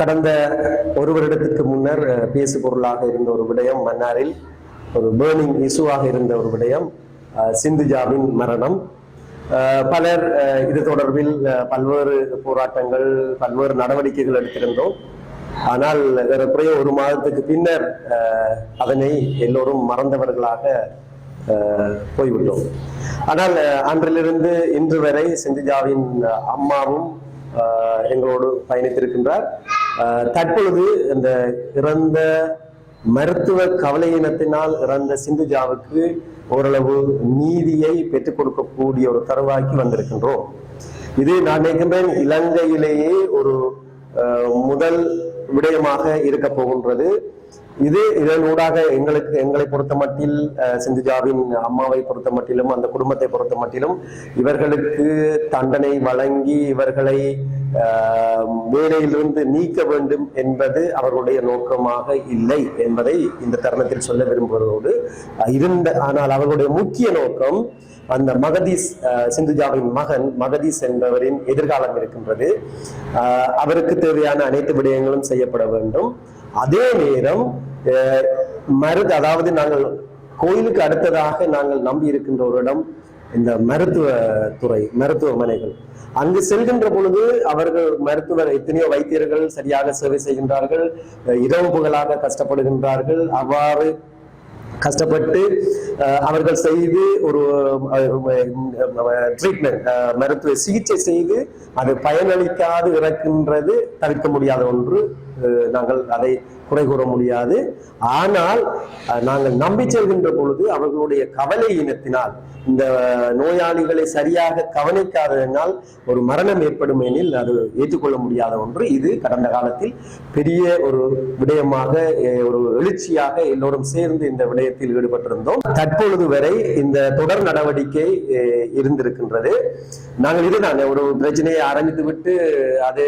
கடந்த ஒரு வருடத்துக்கு முன்னர் பேசு பொருளாக இருந்த ஒரு விடயம் மன்னாரில் ஒரு பேர்னிங் இஷ்யூவாக இருந்த ஒரு விடயம் சிந்துஜாவின் மரணம். பலர் இது தொடர்பில் அஹ், பல்வேறு போராட்டங்கள் பல்வேறு நடவடிக்கைகள் எடுத்திருந்தோம். ஆனால் ஏறக்குறைய ஒரு மாதத்துக்கு பின்னர் அஹ், அதனை எல்லோரும் மறந்தவர்களாக அஹ், போய்விட்டோம். ஆனால் அன்றிலிருந்து இன்று வரை சிந்துஜாவின் அம்மாவும் எங்களோடு பயணித்திருக்கின்றார். தற்பொழுது இந்த இறந்த மருத்துவ கவலையினத்தினால் இறந்த சிந்துஜாவுக்கு ஓரளவு நீதியை பெற்றுக் கொடுக்கக்கூடிய ஒரு தருவாய்க்கு வந்திருக்கின்றோம். இது நான் நினைக்கின்றேன் இலங்கையிலேயே ஒரு அஹ், முதல் விடயமாக இருக்க போகின்றது. இது இதனூடாக எங்களுக்கு எங்களை பொறுத்த மட்டில் அஹ், சிந்துஜாவின் அம்மாவை பொறுத்த மட்டிலும் அந்த குடும்பத்தை பொறுத்த மட்டிலும் இவர்களுக்கு தண்டனை வழங்கி இவர்களை அஹ், வேலையிலிருந்து நீக்க வேண்டும் என்பது அவர்களுடைய நோக்கமாக இல்லை என்பதை இந்த தருணத்தில் சொல்ல விரும்புவதோடு இருந்த ஆனால் அவர்களுடைய முக்கிய நோக்கம் அந்த மகதீஸ் சிந்துஜாவின் மகன் மகதீஸ் என்பவரின் எதிர்காலம் இருக்கின்றது. அவருக்கு தேவையான அனைத்து விடயங்களும் செய்யப்பட வேண்டும். அதே நேரம் மருது அதாவது நாங்கள் கோயிலுக்கு அடுத்ததாக நாங்கள் நம்பி இருக்கின்ற ஒரு இடம் இந்த மருத்துவ துறை மருத்துவமனைகள். அங்கு செல்கின்ற பொழுது அவர்கள் மருத்துவர் எத்தனையோ வைத்தியர்கள் சரியாக சேவை செய்கின்றார்கள் இரவு புகழாக கஷ்டப்படுகின்றார்கள். அவ்வாறு கஷ்டப்பட்டு அவர்கள் செய்து ஒரு ட்ரீட்மெண்ட் மருத்துவ சிகிச்சை செய்து அது பயனளிக்காது இறக்கின்றது தவிர்க்க முடியாத ஒன்று. நாங்கள் அதை குறை கூற முடியாது. ஆனால் நாங்கள் நம்பி செல்கின்ற பொழுது அவர்களுடைய கவலை இனத்தினால் இந்த நோயாளிகளை சரியாக கவனிக்காததனால் ஒரு மரணம் ஏற்படும் எனில் அது ஏற்றுக்கொள்ள முடியாத ஒன்று. இது கடந்த காலத்தில் பெரிய ஒரு விடயமாக ஒரு எழுச்சியாக எல்லோரும் சேர்ந்து இந்த விடயத்தில் ஈடுபட்டிருந்தோம். தற்பொழுது வரை இந்த தொடர் நடவடிக்கை இருந்திருக்கின்றது. நாங்கள் இதுதான் ஒரு பிரச்சனையை ஆரம்பித்து விட்டு அது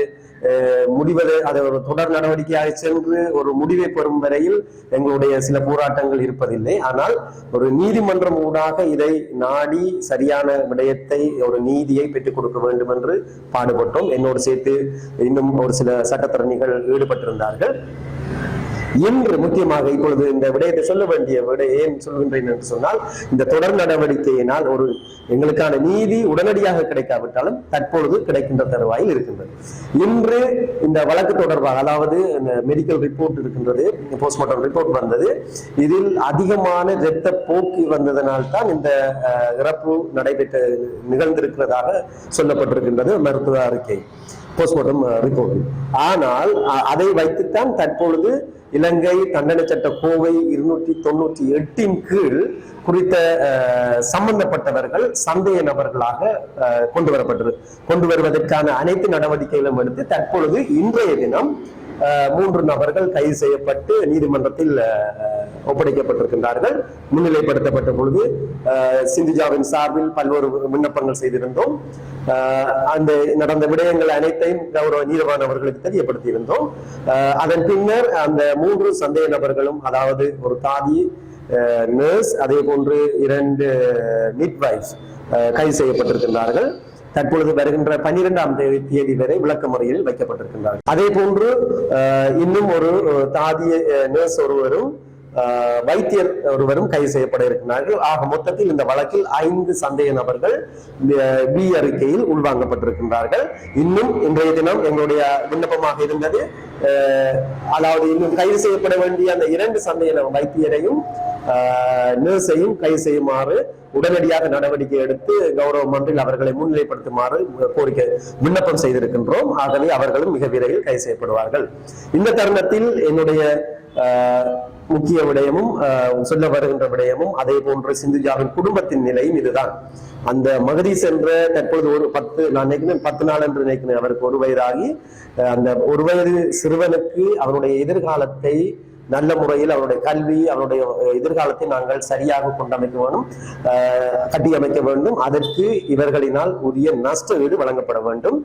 முடிவது அது ஒரு தொடர் நடவடிக்கையாக சென்று ஒரு முடிவை பெறும் வரையில் எங்களுடைய சில போராட்டங்கள் இருப்பதில்லை. ஆனால் ஒரு நீதிமன்றம் ஊடாக இதை நாடி சரியான விடயத்தை ஒரு நீதியை பெற்றுக் கொடுக்க வேண்டும் என்று பாடுபட்டோம். என்னோடு சேர்த்து இன்னும் ஒரு சில சட்டத்தரணிகள் ஈடுபட்டிருந்தார்கள். இன்று முக்கியமாக இப்பொழுது இந்த விடயத்தை சொல்ல வேண்டிய விட ஏன் சொல்கின்றேன் என்று சொன்னால் இந்த தொடர் நடவடிக்கையினால் ஒரு எங்களுக்கான நீதி உடனடியாக கிடைக்காவிட்டாலும் தற்பொழுது கிடைக்கின்ற தருவாயில் இருக்கின்றது. இன்று இந்த வழக்கு தொடர்பாக அதாவது மெடிக்கல் ரிப்போர்ட் இருக்கின்றது போஸ்ட்மார்ட்டம் ரிப்போர்ட் வந்தது இதில் அதிகமான இரத்த போக்கு வந்ததனால் தான் இந்த இறப்பு நடைபெற்ற நிகழ்ந்திருக்கிறதாக சொல்லப்பட்டிருக்கின்றது மருத்துவ அறிக்கை போஸ்ட்மார்ட்டம் ரிப்போர்ட் ஆனால் அதை வைத்துத்தான் தற்பொழுது இலங்கை தண்டனை சட்ட கோவை இருநூற்றி தொண்ணூற்றி எட்டின் கீழ் குறித்த சம்பந்தப்பட்டவர்கள் சந்தேக நபர்களாக கொண்டு வரப்பட்டது கொண்டு வருவதற்கான அனைத்து நடவடிக்கைகளும் எடுத்து தற்பொழுது இன்றைய தினம் மூன்று நபர்கள் கைது செய்யப்பட்டு நீதிமன்றத்தில் ஒப்படைக்கப்பட்டிருக்கின்றார்கள். முன்னிலைப்படுத்தப்பட்ட பொழுது சிந்துஜாவின் சார்பில் பல்வேறு விண்ணப்பங்கள் செய்திருந்தோம். அந்த நடந்த விடயங்கள் அனைத்தையும் கௌரவ நீதவான் அவர்களுக்கு தெரியப்படுத்தியிருந்தோம். அதன் பின்னர் அந்த மூன்று சந்தேக நபர்களும் அதாவது ஒரு தாதி நர்ஸ் அதே போன்று இரண்டு மிட்வைஸ் கைது செய்யப்பட்டிருக்கின்றார்கள். தற்பொழுது வருகின்ற பன்னிரெண்டாம் தேதி தேதி வரை விளக்க முறையில் வைக்கப்பட்டிருக்கின்றார்கள். அதே போன்று அஹ், இன்னும் ஒரு அஹ், தாதிய நர்ஸ் ஒருவரும் வைத்தியர் ஒருவரும் கைது செய்யப்பட இருக்கிறார்கள் ஆக மொத்தத்தில் இந்த வழக்கில் ஐந்து சந்தேக நபர்கள் பி அறிக்கையில் உள்வாங்கப்பட்டிருக்கின்றார்கள். இன்னும் இன்றைய தினம் எங்களுடைய விண்ணப்பமாக இருந்தது. அதாவது இன்னும் கைது செய்யப்பட வேண்டிய அந்த இரண்டு சந்தேக வைத்தியரையும் நர்ஸையும் கைது செய்யுமாறு உடனடியாக நடவடிக்கை எடுத்து கௌரவ மன்றில் அவர்களை முன்னிலைப்படுத்துமாறு கோரிக்கை விண்ணப்பம் செய்திருக்கின்றோம். ஆகவே அவர்களும் மிக விரைவில் கைது செய்யப்படுவார்கள். இந்த தருணத்தில் என்னுடைய முக்கிய விடயமும் சொல்ல வருகின்ற விடயமும் அதே போன்று சிந்துஜாவின் குடும்பத்தின் நிலையும் இதுதான். அந்த மகதி என்ற தற்பொழுது ஒரு பத்து நான் நினைக்கிறேன் பத்து நாள் என்று நினைக்கிறேன் அவருக்கு ஒரு வயதாகி அந்த ஒரு வயது சிறுவனுக்கு அவருடைய எதிர்காலத்தை நல்ல முறையில் அவருடைய கல்வி அவருடைய எதிர்காலத்தை நாங்கள் சரியாக கொண்டமைக்க வேண்டும் கட்டியமைக்க வேண்டும். அதற்கு இவர்களினால் உரிய நஷ்ட ஈடு வழங்கப்பட வேண்டும்.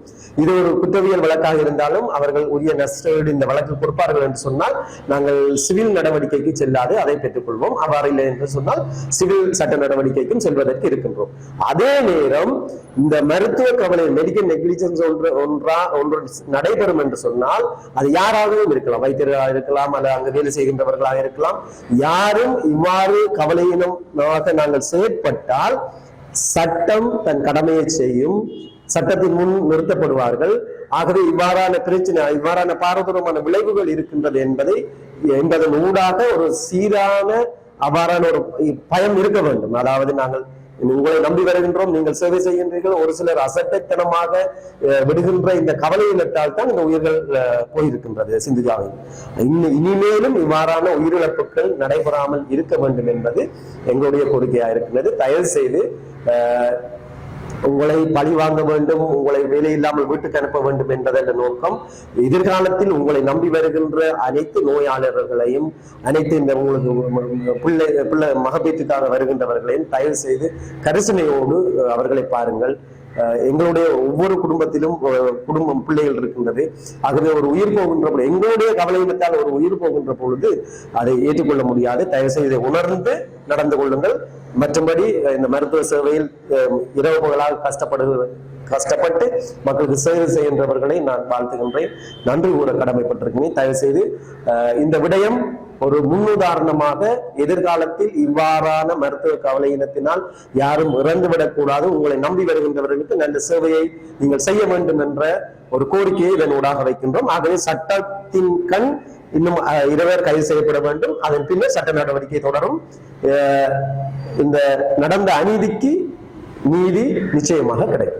இது ஒரு குற்றவியல் வழக்காக இருந்தாலும் அவர்கள் உரிய நஷ்ட ஈடு இந்த வழக்கு கொடுப்பார்கள் என்று சொன்னால் நாங்கள் சிவில் நடவடிக்கைக்கு செல்லாது அதை பெற்றுக்கொள்வோம். அவ்வாறு இல்லை என்று சொன்னால் சிவில் சட்ட நடவடிக்கைக்கும் செல்வதற்கு இருக்கின்றோம். அதே நேரம் இந்த மருத்துவ கவலை மெடிக்கல் நெக்லிஜென்ஸ் ஒன்று ஒன்றா ஒன்று நடைபெறும் என்று சொன்னால் அது யாராகவும் இருக்கலாம். வைத்தியர்களாக இருக்கலாம் அல்லது அங்கு வேலை செய்கின்றவர்களாக இருக்கலாம். யாரும் இவ்வாறு கவலையினமாக நாங்கள் செயற்பட்டால் சட்டம் தன் கடமையை செய்யும் சட்டத்தின் முன் நிறுத்தப்படுவார்கள். ஆகவே இவ்வாறான பிரச்சனை இவ்வாறான பாரதூரமான விளைவுகள் இருக்கின்றது என்பதை என்பதன் ஊடாக ஒரு சீரான அவ்வாறான ஒரு பயம் இருக்க வேண்டும். அதாவது நாங்கள் உங்களை நம்பி வருகின்றோம். நீங்கள் சேவை செய்கின்றீர்கள். ஒரு சிலர் அசட்டைத்தனமாக அஹ், விடுகின்ற இந்த கவலையினத்தால் தான் இந்த உயிர்கள் அஹ், போயிருக்கின்றது சிந்துஜாவில் இன்னி- இனிமேலும் இவ்வாறான உயிரிழப்புகள் நடைபெறாமல் இருக்க வேண்டும் என்பது எங்களுடைய கோரிக்கையா இருக்கின்றது. தயவு செய்து அஹ், உங்களை பழி வாங்க வேண்டும் உங்களை வேலை இல்லாமல் வீட்டுக்கு அனுப்ப வேண்டும் என்பதல்ல நோக்கம் எதிர்காலத்தில் உங்களை நம்பி வருகின்ற அனைத்து நோயாளர்களையும் அனைத்து இந்த உங்களுக்கு பிள்ளை பிள்ளை மகப்பேற்றுக்காக வருகின்றவர்களையும் தயவு செய்து கரிசனையோடு அவர்களை பாருங்கள். எங்களுடைய ஒவ்வொரு குடும்பத்திலும் குடும்பம் பிள்ளைகள் இருக்கின்றது. ஆகவே ஒரு உயிர் போகின்ற பொழுது எங்களுடைய கவலையினத்தால் ஒரு உயிர் போகின்ற பொழுது அதை ஏற்றுக்கொள்ள முடியாது. தயவு செய்து உணர்ந்து நடந்து கொள்ளுங்கள். மற்றபடி இந்த மருத்துவ சேவையில் இரவு பகலாக கஷ்டப்படுகிற கஷ்டப்பட்டு மக்களுக்கு சேவை செய்கின்றவர்களை நான் வாழ்த்துகின்றேன். நன்றி கூற கடமைப்பட்டிருக்கிறேன். தயவு செய்து இந்த விடயம் ஒரு முன்னுதாரணமாக எதிர்காலத்தில் இவ்வாறான மருத்துவ கவலையினத்தினால் யாரும் இறந்துவிடக் கூடாது உங்களை நம்பி வருகின்றவர்களுக்கு நல்ல சேவையை நீங்கள் செய்ய வேண்டும் என்ற ஒரு கோரிக்கையை இதன் ஊடாக வைக்கின்றோம். ஆகவே சட்டத்தின் கண் இன்னும் அஹ், இருவர் கைது செய்யப்பட வேண்டும். அதன் பின்னர் சட்ட நடவடிக்கை தொடரும். அஹ், இந்த நடந்த அநீதிக்கு நீதி நிச்சயமாக கிடைக்கும்.